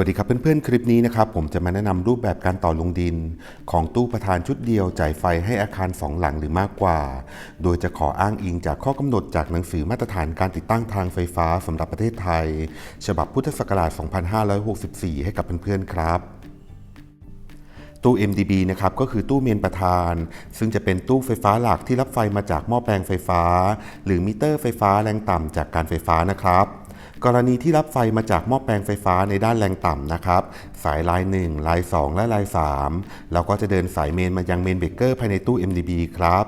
วัสดีครับเพื่อนๆ คลิปนี้นะครับผมจะมาแนะนำรูปแบบการต่อลงดิน ของตู้ประธานชุดเดียวจ่ายไฟให้อาคาร 2 หลังหรือมากกว่า โดยจะขออ้างอิงจากข้อกำหนดจากหนังสือมาตรฐานการติดตั้งทางไฟฟ้าสำหรับประเทศไทย ฉบับพุทธศักราช 2564 ให้กับเพื่อนๆ ครับตู้ MDB นะครับก็คือตู้เมนประธาน ซึ่งจะเป็นตู้ไฟฟ้าหลักที่รับไฟมาจากหม้อแปลงไฟฟ้า หรือมิเตอร์ไฟฟ้าแรงต่ำจากการไฟฟ้านะครับ กรณีที่รับไฟมาจากหม้อแปลงไฟฟ้าในด้านแรงต่ำนะครับ สายลาย 1 ลาย 2 และลาย 3 เราก็จะเดินสายเมนมายังเมนเบรกเกอร์ภายในตู้ MDB ครับ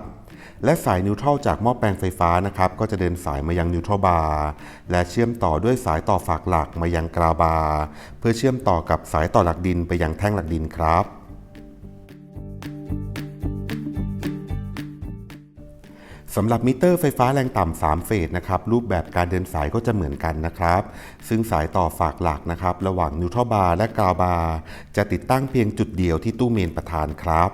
และสายนิวทรัลจากหม้อแปลงไฟฟ้านะครับก็จะเดินสายมายังนิวทรัลบาร์และเชื่อมต่อด้วยสายต่อฝากหลักมายังกราวบาร์เพื่อเชื่อมต่อกับสายต่อหลักดินไปยังแท่งหลักดินครับ สำหรับมิเตอร์ไฟฟ้าแรงต่ำ3เฟสนะครับรูปแบบการเดินสายก็จะเหมือนกันนะครับ ซึ่งสายต่อฝากหลักนะครับ ระหว่างนิวทรัลบาร์และกราวบาร์จะติดตั้งเพียงจุดเดียวที่ตู้เมนประธานครับ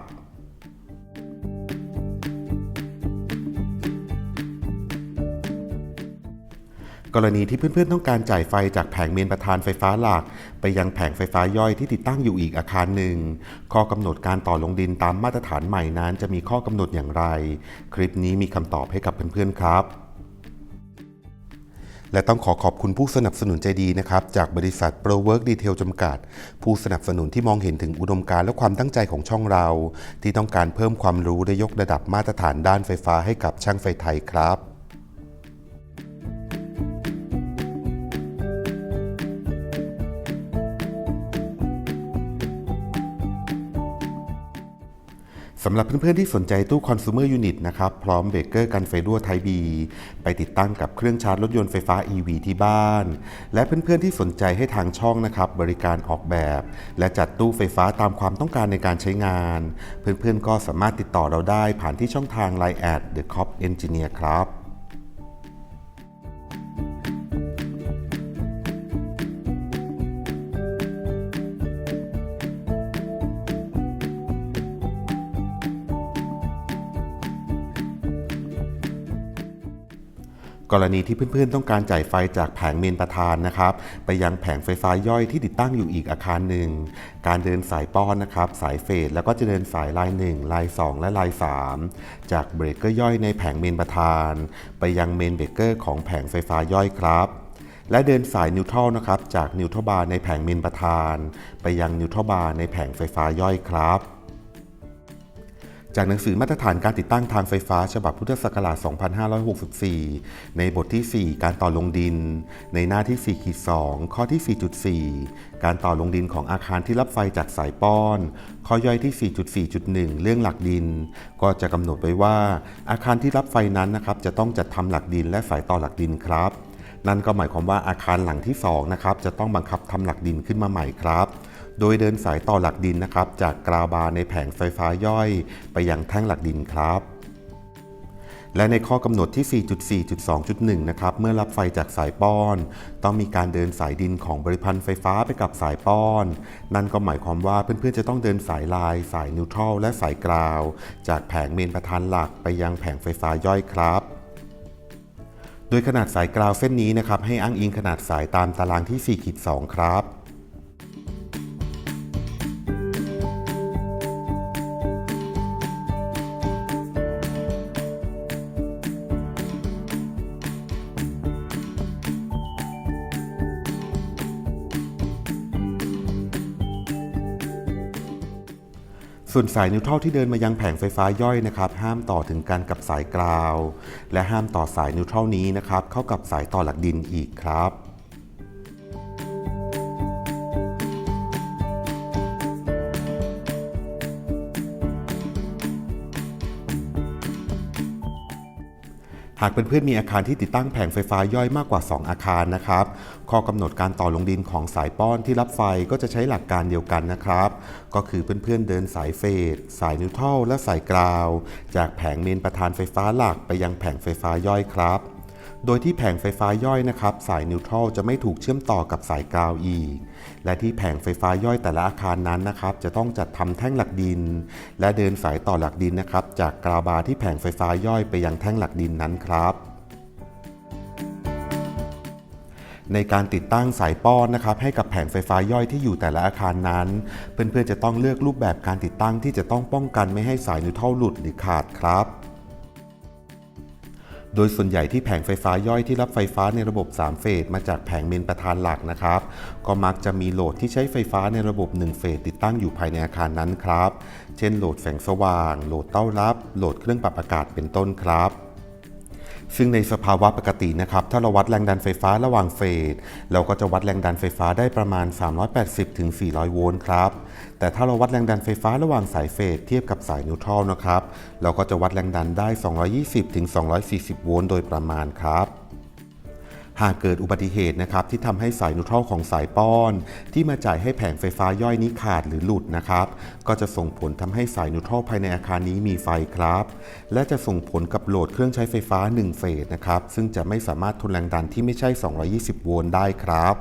กรณีที่เพื่อนๆต้องการจ่ายไฟจากแผงเมนประธานไฟฟ้าหลัก ไปยังแผงไฟฟ้าย่อยที่ติดตั้งอยู่อีกอาคารหนึ่ง ข้อกำหนดการต่อลงดินตามมาตรฐานใหม่นั้น จะมีข้อกำหนดอย่างไร คลิปนี้มีคำตอบให้กับเพื่อนๆครับและต้องขอขอบคุณผู้สนับสนุนใจดีนะครับ จากบริษัท Pro Work Detail จำกัด ผู้สนับสนุนที่มองเห็นถึงอุดมการณ์และความตั้งใจของช่องเรา ที่ต้องการเพิ่มความรู้และยกระดับมาตรฐานด้านไฟฟ้าให้กับช่างไฟไทยครับ สำหรับเพื่อนๆที่สนใจตู้คอน sumer Unit นะครับ พร้อมเบรกเกอร์กันไฟรั่วไทบีไปติดตั้งกับเครื่องชาร์จรถยนต์ไฟฟ้า EV ที่บ้าน และเพื่อนๆที่สนใจให้ทางช่องนะครับ บริการออกแบบ และจัดตู้ไฟฟ้าตามความต้องการในการใช้งาน เพื่อนๆก็สามารถติดต่อเราได้ผ่านที่ช่องทาง Line at the Cop Engineer ครับ กรณีที่เพื่อนๆ ต้องการจ่ายไฟจากแผงเมนประธานนะครับ ไปยังแผงไฟฟ้าย่อยที่ติดตั้งอยู่อีกอาคารหนึ่ง การเดินสายป้อนนะครับ สายเฟดแล้วก็จะเดินสายลาย 1 ลาย 2 และลาย 3 จากเบรกเกอร์ย่อยในแผงเมนประธาน ไปยังเมนเบรกเกอร์ของแผงไฟฟ้าย่อยครับและเดินสายนิวทรัลนะครับ จากนิวทรัลบาร์ในแผงเมนประธาน ไปยังนิวทรัลบาร์ในแผงไฟฟ้าย่อยครับ จากหนังสือมาตรฐานการติดตั้งทางไฟฟ้า ฉบับพุทธศักราช 2564 ในบทที่ 4 การต่อลงดิน ในหน้าที่ 4 ขีด 2 ข้อที่ 4.4 การต่อลงดินของอาคารที่รับไฟจากสายป้อน ข้อย่อยที่ 4.4.1 เรื่องหลักดิน ก็จะกำหนดไว้ว่า อาคารที่รับไฟนั้นนะครับจะต้องจัดทำหลักดินและสายต่อหลักดินครับ นั่นก็หมายความว่าอาคารหลังที่2นะครับจะต้องบังคับทำหลักดินขึ้นมาใหม่ครับ โดยเดินสายต่อหลักดินนะครับ จากกราวบาร์ในแผงไฟฟ้าย่อยไปยังแท่งหลักดินครับและในข้อกำหนดที่ 4.4.2.1 นะครับ เมื่อรับไฟจากสายป้อน ต้องมีการเดินสายดินของบริพันธ์ไฟฟ้าไปกับสายป้อน นั่นก็หมายความว่าเพื่อนๆ จะต้องเดินสายลาย สายนิวทรัลและสายกราว จากแผงเมนประธานหลักไปยังแผงไฟฟ้าย่อยครับ โดยขนาดสายกราวเส้นนี้นะครับ ให้อ้างอิงขนาดสายตามตารางที่ 4.2 ครับ ส่วนสายนิวทรัลที่เดินมายังแผงไฟฟ้าย่อยนะครับ ห้ามต่อถึงกันกับสายกราว และห้ามต่อสายนิวทรัลนี้นะครับเข้ากับสายต่อหลักดินอีกครับากเพื่อนๆมีอาคารที่ติดตั้งแผงไฟฟ้าย่อยมากกว่า 2 อาคารนะครับ ข้อกำหนดการต่อลงดินของสายป้อนที่รับไฟก็จะใช้หลักการเดียวกันนะครับ ก็คือเพื่อนๆเดินสายเฟสสายนิวทรัลและสายกราว จากแผงเมนประธานไฟฟ้าหลักไปยังแผงไฟฟ้าย่อยครับ โดยที่แผงไฟฟ้าย่อยนะครับ สายนิวทรัลจะไม่ถูกเชื่อมต่อกับสายกราวอีก และที่แผงไฟฟ้าย่อยแต่ละอาคารนั้นนะครับ จะต้องจัดทำแท่งหลักดิน และเดินสายต่อหลักดินนะครับ จากกราวบาร์ที่แผงไฟฟ้าย่อยไปยังแท่งหลักดินนั้นครับในการติดตั้งสายป้อนนะครับให้กับแผงไฟฟ้าย่อยที่อยู่แต่ละอาคารนั้น เพื่อนๆจะต้องเลือกรูปแบบการติดตั้งที่จะต้องป้องกันไม่ให้สายนิวทรัลหลุดหรือขาดครับ โดยส่วนใหญ่ที่แผงไฟฟ้าย่อยที่รับไฟฟ้าในระบบ 3 เฟส มาจากแผงเมนประธานหลักนะครับ ก็มักจะมีโหลดที่ใช้ไฟฟ้าในระบบ 1 เฟสติดตั้งอยู่ภายในอาคารนั้นครับ เช่นโหลดแสงสว่าง โหลดเต้ารับ โหลดเครื่องปรับอากาศเป็นต้นครับ ซึ่งในสภาวะปกตินะครับถ้าเราวัดแรงดันไฟฟ้าระหว่างเฟสเราก็จะวัดแรงดันไฟฟ้าได้ประมาณ 380-400 โวลต์ครับแต่ถ้าเราวัดแรงดันไฟฟ้าระหว่างสายเฟสเทียบกับสายนิวทรัลนะครับเราก็จะวัดแรงดันได้ 220-240 โวลต์โดยประมาณครับ หากเกิดอุบัติเหตุนะครับที่ทำให้สายนิวทรัลของสายป้อน ที่มาจ่ายให้แผงไฟฟ้าย่อยนี้ขาดหรือหลุดนะครับก็จะส่งผลทำให้สายนิวทรัลภายในอาคารนี้มีไฟครับ และจะส่งผลกับโหลดเครื่องใช้ไฟฟ้า 1 เฟสนะครับซึ่งจะไม่สามารถทนแรงดันที่ไม่ใช่ 220 โวลต์ได้ครับ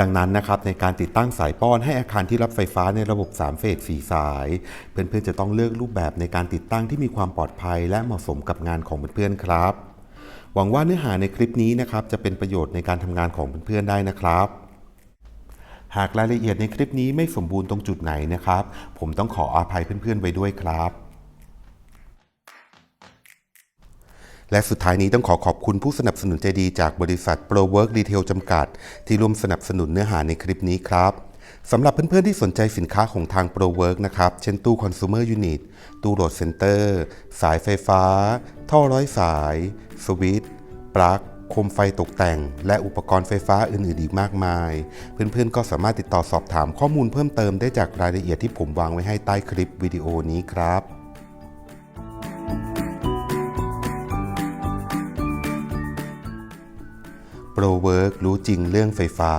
ดังนั้นนะครับในการติดตั้งสายป้อนให้อาคารที่รับไฟฟ้าในระบบ 3 เฟส4สาย เพื่อนๆจะต้องเลือกรูปแบบในการติดตั้งที่มีความปลอดภัย และเหมาะสมกับงานของเพื่อนๆครับ หวังว่าเนื้อหาในคลิปนี้นะครับจะเป็นประโยชน์ในการทำงานของเพื่อนๆได้นะครับ หากรายละเอียดในคลิปนี้ไม่สมบูรณ์ตรงจุดไหนนะครับ ผมต้องขออาภัยเพื่อนๆไว้ด้วยครับและสุดท้ายนี้ต้องขอขอบคุณผู้สนับสนุนใจดีจากบริษัท Pro Work Retail จำกัด ที่ร่วมสนับสนุนเนื้อหาในคลิปนี้ครับสำหรับเพื่อนๆที่สนใจสินค้าของทาง Pro Work นะครับ เช่นตู้ Consumer Unit ตู้โหลดเซ็นเตอร์ สายไฟฟ้า ท่อร้อยสาย สวิตช์ปลั๊กโคมไฟตกแต่ง และอุปกรณ์ไฟฟ้าอื่นๆอีกมากมาย เพื่อนๆ ก็สามารถติดต่อสอบถามข้อมูลเพิ่มเติมได้จากรายละเอียดที่ผมวางไว้ให้ใต้คลิปวิดีโอนี้ครับโปรเวิร์กรู้จริงเรื่องไฟฟ้า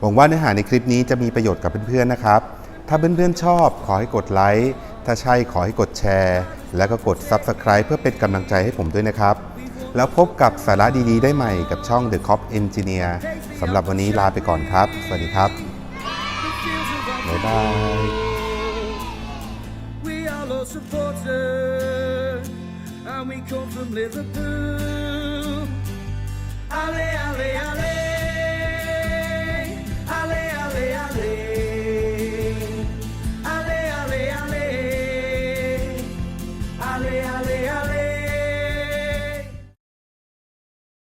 หวังว่าเนื้อหาในคลิปนี้จะมีประโยชน์กับเพื่อนๆนะครับ ถ้าเพื่อนๆชอบขอให้กดไลค์ ถ้าใช่ขอให้กดแชร์ แล้วก็กด Subscribe เพื่อเป็นกำลังใจให้ผมด้วยนะครับ แล้วพบกับสาระดีๆ ได้ใหม่กับช่อง The Cop Engineer สำหรับวันนี้ลาไปก่อนครับ สวัสดีครับ บ๊ายบาย We are all supporters, and we come from Liverpool. Ale, ale, ale.